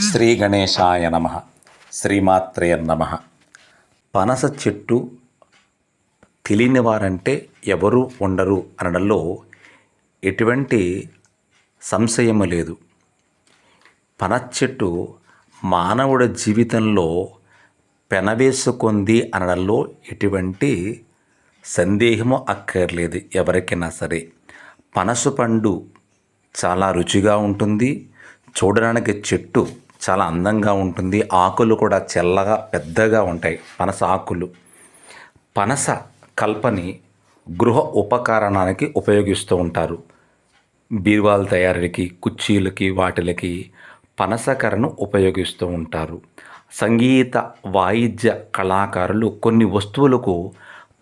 శ్రీ గణేశాయ నమ. శ్రీమాత్రే నమ. పనస చెట్టు తెలియని వారంటే ఎవరు ఉండరు అనడంలో ఎటువంటి సంశయము లేదు. పనస చెట్టు మానవుడి జీవితంలో పెనవేసుకుంది అనడంలో ఎటువంటి సందేహము అక్కర్లేదు ఎవరికైనా సరే. పనస పండు చాలా రుచిగా ఉంటుంది. చూడడానికి చెట్టు చాలా అందంగా ఉంటుంది. ఆకులు కూడా చల్లగా పెద్దగా ఉంటాయి. పనస ఆకులు. పనస కల్పని గృహ ఉపకరణానికి ఉపయోగిస్తూ ఉంటారు. బీరువాల తయారీకి కుర్చీలకి వాటిలకి పనసకరను ఉపయోగిస్తూ ఉంటారు. సంగీత వాయిద్య కళాకారులు కొన్ని వస్తువులకు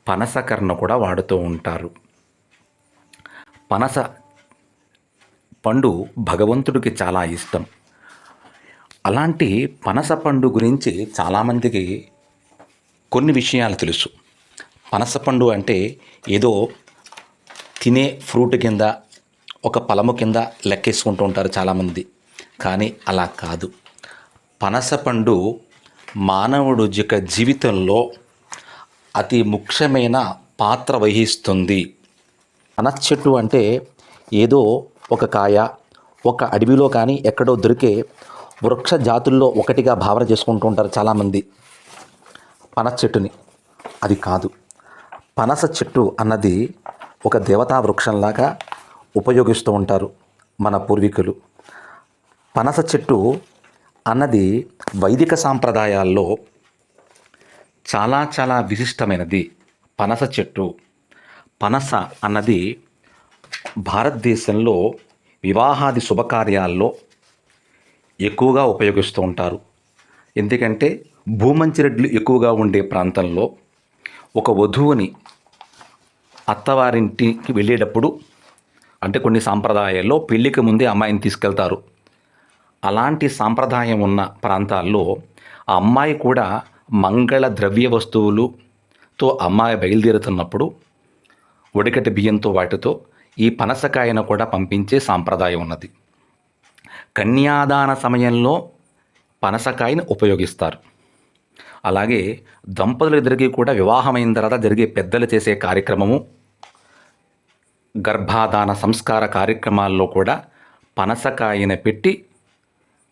పనసకరను కూడా వాడుతూ ఉంటారు. పనస పండు భగవంతుడికి చాలా ఇష్టం. అలాంటి పనస పండు గురించి చాలామందికి కొన్ని విషయాలు తెలుసు. పనస పండు అంటే ఏదో తినే ఫ్రూట్ కింద ఒక పలము కింద లెక్కేసుకుంటూ ఉంటారు చాలామంది. కానీ అలా కాదు. పనస పండు మానవుడు యొక్క జీవితంలో అతి ముఖ్యమైన పాత్ర వహిస్తుంది. పనస చెట్టు అంటే ఏదో ఒక కాయ ఒక అడవిలో కానీ ఎక్కడో దొరికే వృక్ష జాతుల్లో ఒకటిగా భావన చేసుకుంటూ ఉంటారు చాలామంది. పనస చెట్టుని. అది కాదు. పనస చెట్టు అన్నది ఒక దేవతా వృక్షంలాగా ఉపయోగిస్తూ ఉంటారు మన పూర్వీకులు. పనస చెట్టు అన్నది వైదిక సాంప్రదాయాల్లో చాలా చాలా విశిష్టమైనది. పనస చెట్టు. పనస అన్నది భారతదేశంలో వివాహాది శుభకార్యాల్లో ఎక్కువగా ఉపయోగిస్తూ ఉంటారు. ఎందుకంటే భూమంచిరెడ్లు ఎక్కువగా ఉండే ప్రాంతంలో ఒక వధువుని అత్తవారింటికి వెళ్ళేటప్పుడు అంటే కొన్ని సాంప్రదాయాల్లో పెళ్ళికి ముందే అమ్మాయిని తీసుకెళ్తారు. అలాంటి సాంప్రదాయం ఉన్న ప్రాంతాల్లో ఆ అమ్మాయి కూడా మంగళ ద్రవ్య వస్తువులుతో అమ్మాయి బయలుదేరుతున్నప్పుడు ఉడకటి బియ్యంతో వాటితో ఈ పనసకాయను కూడా పంపించే సాంప్రదాయం ఉన్నది. కన్యాదాన సమయంలో పనసకాయను ఉపయోగిస్తారు. అలాగే దంపతుల ఇద్దరికి కూడా వివాహమైన తర్వాత జరిగే పెద్దలు చేసే కార్యక్రమము గర్భాధాన సంస్కార కార్యక్రమాల్లో కూడా పనసకాయన పెట్టి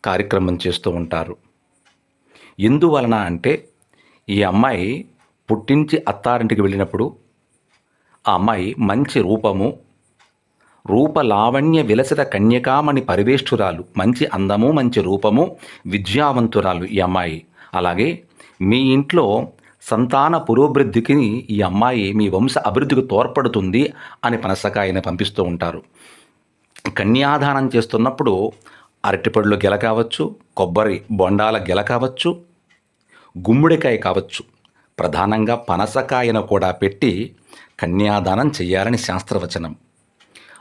కార్యక్రమం చేస్తూ ఉంటారు. ఎందువలన అంటే ఈ అమ్మాయి పుట్టించి అత్తారింటికి వెళ్ళినప్పుడు ఆ అమ్మాయి మంచి రూపము రూప లావణ్య విలసిత కన్యకామణి పరివేష్ఠురాలు. మంచి అందము మంచి రూపము విద్యావంతురాలు ఈ అమ్మాయి. అలాగే మీ ఇంట్లో సంతాన పురోభివృద్ధికి ఈ అమ్మాయి మీ వంశ అభివృద్ధికి తోడ్పడుతుంది అని పనసకాయని పంపిస్తూ ఉంటారు. కన్యాదానం చేస్తున్నప్పుడు అరటిపళ్ళు గెల కావచ్చు కొబ్బరి బొండాల గెల కావచ్చు గుమ్మడికాయ కావచ్చు. ప్రధానంగా పనసకాయను కూడా పెట్టి కన్యాదానం చేయాలని శాస్త్రవచనం.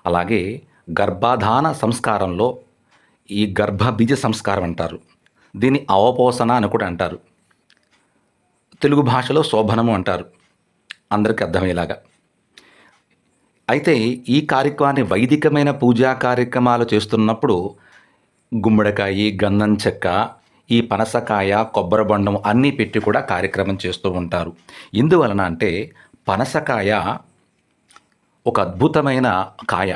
అలాగే గర్భాధాన సంస్కారంలో ఈ గర్భబీజ సంస్కారం అంటారు. దీన్ని అవపోసన అని కూడా అంటారు. తెలుగు భాషలో శోభనము అంటారు. అందరికీ అర్థమయ్యేలాగా. అయితే ఈ కార్యక్రమాన్ని వైదికమైన పూజా కార్యక్రమాలు చేస్తున్నప్పుడు గుమ్మడికాయ గంధం చెక్క ఈ పనసకాయ కొబ్బరి బొండం అన్నీ పెట్టి కూడా కార్యక్రమం చేస్తూ ఉంటారు. ఎందువలన అంటే పనసకాయ ఒక అద్భుతమైన కాయ.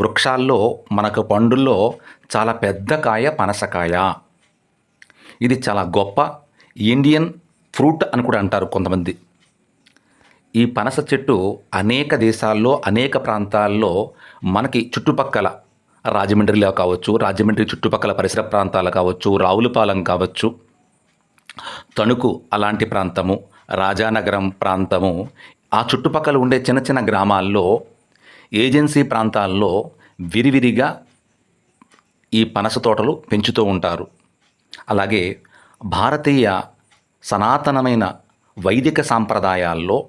వృక్షాల్లో మనకు పండుల్లో చాలా పెద్ద కాయ పనసకాయ. ఇది చాలా గొప్ప ఇండియన్ ఫ్రూట్ అని కూడా అంటారు కొంతమంది. ఈ పనస చెట్టు అనేక దేశాల్లో అనేక ప్రాంతాల్లో మనకి చుట్టుపక్కల రాజమండ్రిలో కావచ్చు రాజమండ్రి చుట్టుపక్కల పరిసర ప్రాంతాలు కావచ్చు రావులపాలెం కావచ్చు తణుకు అలాంటి ప్రాంతము రాజానగరం ప్రాంతము ఆ చుట్టుపక్కల ఉండే చిన్న చిన్న గ్రామాల్లో ఏజెన్సీ ప్రాంతాల్లో విరివిరిగా ఈ పనస తోటలు పెంచుతూ ఉంటారు. అలాగే భారతీయ సనాతనమైన వైదిక సాంప్రదాయాల్లో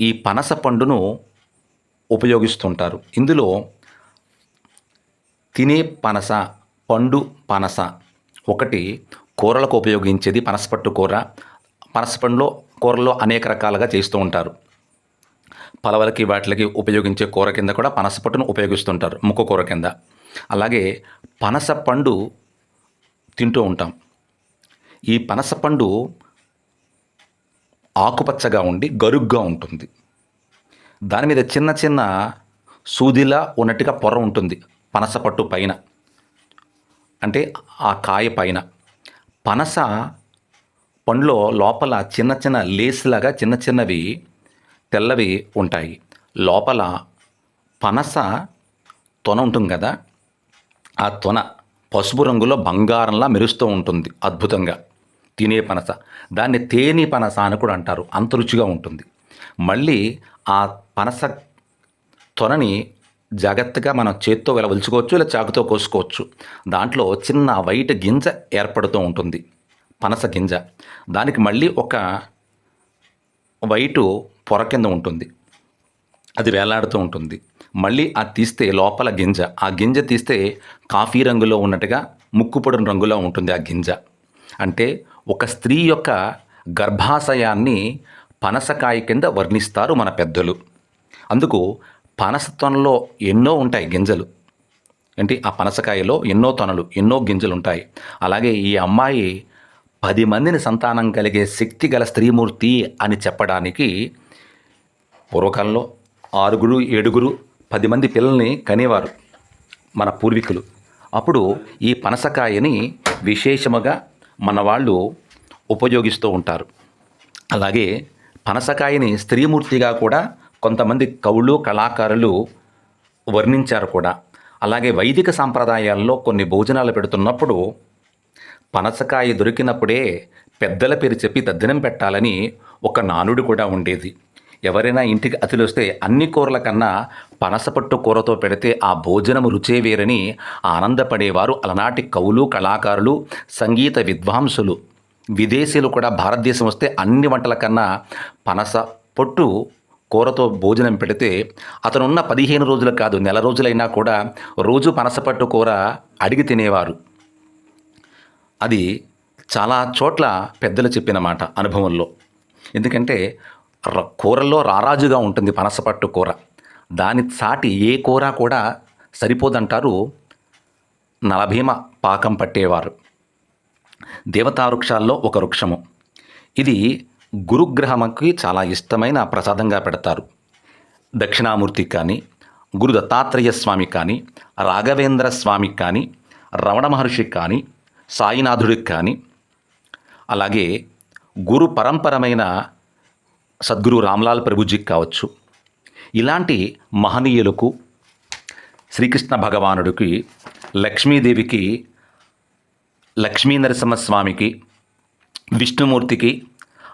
ఈ పనస పండును ఉపయోగిస్తుంటారు. ఇందులో తినే పనస పండు పనస ఒకటి కూరలకు ఉపయోగించేది పనసపట్టు కూర. పనసపండులో కూరల్లో అనేక రకాలుగా చేస్తూ ఉంటారు. పలవలకి వాటికి ఉపయోగించే కూర కింద కూడా పనసపట్టును ఉపయోగిస్తుంటారు ముక్క కూర కింద. అలాగే పనస పండు తింటూ ఉంటాం. ఈ పనసపండు ఆకుపచ్చగా ఉండి గరుగ్గా ఉంటుంది. దాని మీద చిన్న చిన్న సూదిలా ఉన్నట్టుగా పొర ఉంటుంది పనసపట్టు పైన. అంటే ఆ కాయ పైన. పనస పండ్లో లోపల చిన్న చిన్న లేస్లాగా చిన్న చిన్నవి తెల్లవి ఉంటాయి. లోపల పనస తొన ఉంటుంది కదా? ఆ తొన పసుపు రంగులో బంగారంలా మెరుస్తూ ఉంటుంది అద్భుతంగా. తినే పనస. దాన్ని తేని పనస అని కూడా అంటారు. అంత రుచిగా ఉంటుంది. మళ్ళీ ఆ పనస తొనని జాగ్రత్తగా మనం చేత్తో ఇలా లేదా ఇలా చాకుతో కోసుకోవచ్చు. దాంట్లో చిన్న వైట్ గింజ ఏర్పడుతూ ఉంటుంది. పనస గింజ. దానికి మళ్ళీ ఒక వైటు పొర కింద ఉంటుంది. అది వేలాడుతూ ఉంటుంది. మళ్ళీ అది తీస్తే లోపల గింజ. ఆ గింజ తీస్తే కాఫీ రంగులో ఉన్నట్టుగా ముక్కుపొడిన రంగులో ఉంటుంది ఆ గింజ. అంటే ఒక స్త్రీ యొక్క గర్భాశయాన్ని పనసకాయ కింద వర్ణిస్తారు మన పెద్దలు. అందుకు పనస తొనలో ఎన్నో ఉంటాయి గింజలు. అంటే ఆ పనసకాయలో ఎన్నో తొనలు ఎన్నో గింజలు ఉంటాయి. అలాగే ఈ అమ్మాయి పది మందిని సంతానం కలిగే శక్తి గల స్త్రీమూర్తి అని చెప్పడానికి పూర్వకాలంలో ఆరుగురు ఏడుగురు పది మంది పిల్లల్ని కనేవారు మన పూర్వీకులు. అప్పుడు ఈ పనసకాయని విశేషముగా మన వాళ్ళు ఉపయోగిస్తూ ఉంటారు. అలాగే పనసకాయని స్త్రీమూర్తిగా కూడా కొంతమంది కవులు కళాకారులు వర్ణించారు కూడా. అలాగే వైదిక సాంప్రదాయాల్లో కొన్ని భోజనాలు పెడుతున్నప్పుడు పనసకాయ దొరికినప్పుడే పెద్దల పేరు చెప్పి దద్దనం పెట్టాలని ఒక నానుడు కూడా ఉండేది. ఎవరైనా ఇంటికి అతిథులు వస్తే అన్ని కూరల కన్నా పనసపట్టు కూరతో పెడితే ఆ భోజనము రుచే వేరని ఆనందపడేవారు అలనాటి కవులు కళాకారులు సంగీత విద్వాంసులు. విదేశీయులు కూడా భారతదేశం వస్తే అన్ని వంటల కన్నా పనస పొట్టు కూరతో భోజనం పెడితే అతనున్న పదిహేను రోజులు కాదు నెల రోజులైనా కూడా రోజు పనసపట్టు కూర అడిగి తినేవారు. అది చాలా చోట్ల పెద్దలు చెప్పిన మాట అనుభవంలో. ఎందుకంటే ర- కూరల్లో రారాజుగా ఉంటుంది పనసపట్టు కూర. దాని సాటి ఏ కూర కూడా సరిపోదంటారు నలభీమ పాకం పట్టేవారు. దేవతా వృక్షాల్లో ఒక వృక్షము. ఇది గురుగ్రహముకి చాలా ఇష్టమైన ప్రసాదంగా పెడతారు. దక్షిణామూర్తికి కానీ గురు దత్తాత్రేయ స్వామికి కానీ రాఘవేంద్ర స్వామికి కానీ రమణ మహర్షికి కానీ సాయినాథుడికి కానీ అలాగే గురు పరంపరమైన సద్గురు రామ్లాల్ ప్రభుజీకి కావచ్చు ఇలాంటి మహనీయులకు శ్రీకృష్ణ భగవానుడికి లక్ష్మీదేవికి లక్ష్మీ నరసింహస్వామికి విష్ణుమూర్తికి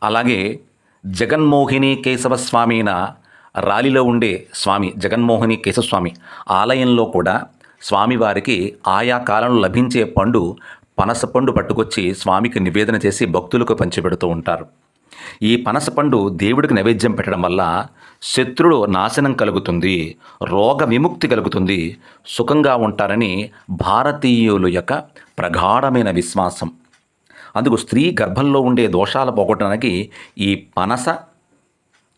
అలాగే జగన్మోహిని కేశవ స్వామి అయిన రాలిలో ఉండే స్వామి జగన్మోహిని కేశవస్వామి ఆలయంలో కూడా స్వామివారికి ఆయా కాలంలో లభించే పండు పనసపండు పట్టుకొచ్చి స్వామికి నివేదన చేసి భక్తులకు పంచిపెడుతూ ఉంటారు. ఈ పనసపండు దేవుడికి నైవేద్యం పెట్టడం వల్ల శత్రుడు నాశనం కలుగుతుంది రోగ విముక్తి కలుగుతుంది సుఖంగా ఉంటారని భారతీయుల యొక్క ప్రగాఢమైన విశ్వాసం. అందుకు స్త్రీ గర్భంలో ఉండే దోషాలు పోగొట్టడానికి ఈ పనస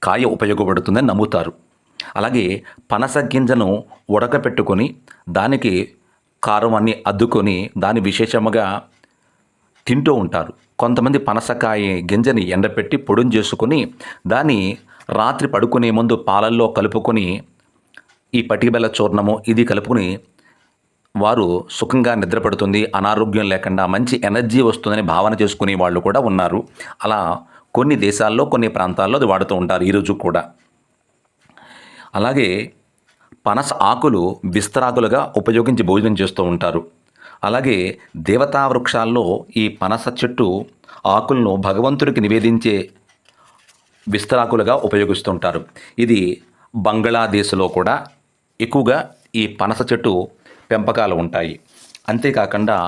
కాయ ఉపయోగపడుతుందని నమ్ముతారు. అలాగే పనస గింజను ఉడకపెట్టుకొని దానికి కారం అన్ని అద్దుకొని దాన్ని విశేషముగా తింటూ ఉంటారు. కొంతమంది పనసకాయ గింజని ఎండపెట్టి పొడుం చేసుకుని దాన్ని రాత్రి పడుకునే ముందు పాలల్లో కలుపుకొని ఈ పటిబెల్ల చూర్ణము ఇది కలుపుకొని వారు సుఖంగా నిద్రపడుతుంది అనారోగ్యం లేకుండా మంచి ఎనర్జీ వస్తుందని భావన చేసుకునే వాళ్ళు కూడా ఉన్నారు. అలా కొన్ని దేశాల్లో కొన్ని ప్రాంతాల్లో అది వాడుతూ ఉంటారు ఈరోజు కూడా. అలాగే పనస ఆకులు విస్తరాకులుగా ఉపయోగించి భోజనం చేస్తూ ఉంటారు. అలాగే దేవతా వృక్షాల్లో ఈ పనస చెట్టు ఆకులను భగవంతుడికి నివేదించే విస్తరాకులుగా ఉపయోగిస్తుంటారు ఇది బంగ్లాదేశ్లో కూడా ఎక్కువగా ఈ పనస చెట్టు పెంపకాలు ఉంటాయి. అంతేకాకుండా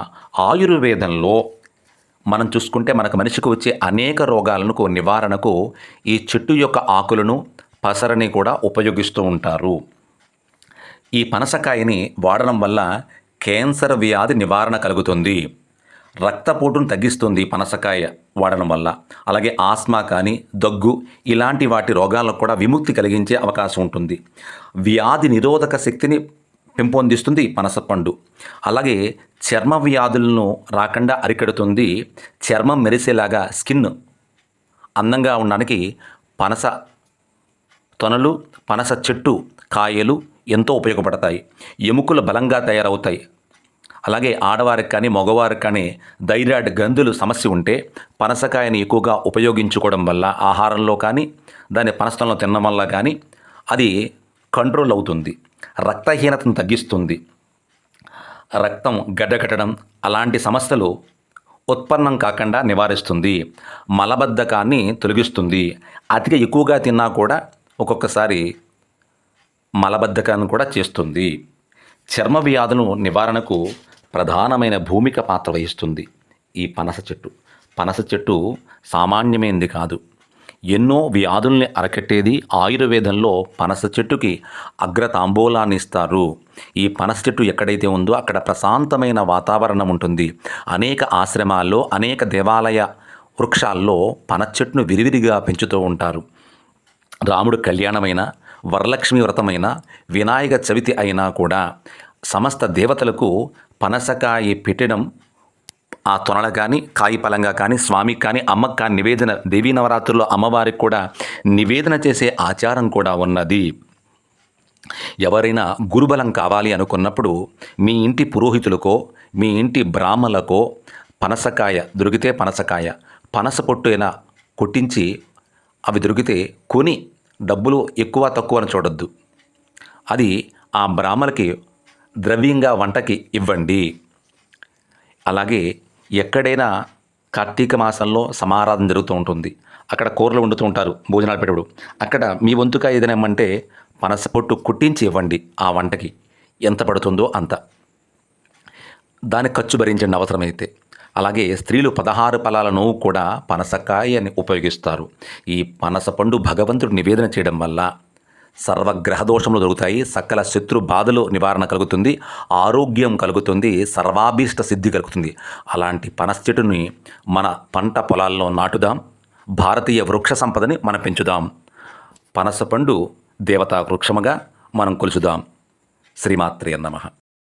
ఆయుర్వేదంలో మనం చూసుకుంటే మనకు మనిషికి వచ్చే అనేక రోగాలకు నివారణకు ఈ చెట్టు యొక్క ఆకులను పసరని కూడా ఉపయోగిస్తూ ఉంటారు. ఈ పనసకాయని వాడడం వల్ల క్యాన్సర్ వ్యాధి నివారణ కలుగుతుంది. రక్తపోటును తగ్గిస్తుంది పనసకాయ వాడడం వల్ల. అలాగే ఆస్మా కానీ దగ్గు ఇలాంటి వాటి రోగాలకు కూడా విముక్తి కలిగించే అవకాశం ఉంటుంది. వ్యాధి నిరోధక శక్తిని పెంపొందిస్తుంది పనసపండు అలాగే చర్మ వ్యాధులను రాకుండా అరికడుతుంది చర్మం మెరిసేలాగా స్కిన్ అందంగా ఉండడానికి పనస తొనలు పనస చెట్టు కాయలు ఎంతో ఉపయోగపడతాయి. ఎముకలు బలంగా తయారవుతాయి. అలాగే ఆడవారికి కానీ మగవారికి కానీ థైరాయిడ్ గ్రంథులు సమస్య ఉంటే పనసకాయని ఎక్కువగా ఉపయోగించుకోవడం వల్ల ఆహారంలో కానీ దాని పనసతంలో తినడం వల్ల కానీ అది కంట్రోల్ అవుతుంది. రక్తహీనతను తగ్గిస్తుంది. రక్తం గడ్డకట్టడం అలాంటి సమస్యలు ఉత్పన్నం కాకుండా నివారిస్తుంది. మలబద్ధకాన్ని తొలగిస్తుంది. అతిగా ఎక్కువగా తిన్నా కూడా ఒక్కొక్కసారి మలబద్ధకాన్ని కూడా చేస్తుంది. చర్మ వ్యాధుల నివారణకు ప్రధానమైన భూమిక పాత్ర వహిస్తుంది. ఈ పనస చెట్టు. పనస చెట్టు సామాన్యమైనది కాదు. ఎన్నో వ్యాధుల్ని అరకట్టేది ఆయుర్వేదంలో పనస చెట్టుకి అగ్రతాంబూలాన్ని ఇస్తారు. ఈ పనస చెట్టు ఎక్కడైతే ఉందో అక్కడ ప్రశాంతమైన వాతావరణం ఉంటుంది. అనేక ఆశ్రమాల్లో అనేక దేవాలయ వృక్షాల్లో పనస చెట్టును విరివిరిగా పెంచుతూ ఉంటారు. రాముడు కళ్యాణమైన వరలక్ష్మి వ్రతమైన వినాయక చవితి అయినా కూడా సమస్త దేవతలకు పనసకాయ పెట్టడం ఆ తొనల కానీ కాయి పలంగా కానీ స్వామికి కానీ అమ్మకి కానీ నివేదన దేవీ నవరాత్రుల్లో అమ్మవారికి కూడా నివేదన చేసే ఆచారం కూడా ఉన్నది. ఎవరైనా గురుబలం కావాలి అనుకున్నప్పుడు మీ ఇంటి పురోహితులకో మీ ఇంటి బ్రాహ్మలకో పనసకాయ దొరికితే పనసకాయ పనస పొట్టు అయినా కొట్టించి అవి దొరికితే కొని డబ్బులు ఎక్కువ తక్కువ అని చూడొద్దు. అది ఆ బ్రాహ్మలకి ద్రవ్యంగా వంటకి ఇవ్వండి. అలాగే ఎక్కడైనా కార్తీక మాసంలో సమారాధన జరుగుతూ ఉంటుంది. అక్కడ కూరలు వండుతూ ఉంటారు భోజనాలు పెట్టడు అక్కడ మీ వంతుగా ఏదైనా ఇమ్మంటే పనస పొట్టు కుట్టించి ఇవ్వండి ఆ వంటకి. ఎంత పడుతుందో అంత. దాని ఖర్చు భరించండి అవసరమైతే. అలాగే స్త్రీలు పదహారు ఫలాలను కూడా పనసకాయని ఉపయోగిస్తారు. ఈ పనస పండు భగవంతుడు నివేదన చేయడం వల్ల సర్వగ్రహ దోషములు దొరుకుతాయి సకల శత్రు బాధలు నివారణ కలుగుతుంది ఆరోగ్యం కలుగుతుంది సర్వాభీష్ట సిద్ధి కలుగుతుంది. అలాంటి పనస చెట్టుని మన పంట పొలాల్లో నాటుదాం భారతీయ వృక్ష సంపదని మనం పెంచుదాం. పనస పండు దేవతా వృక్షముగా మనం కొలుచుదాం శ్రీమాత్రే నమః.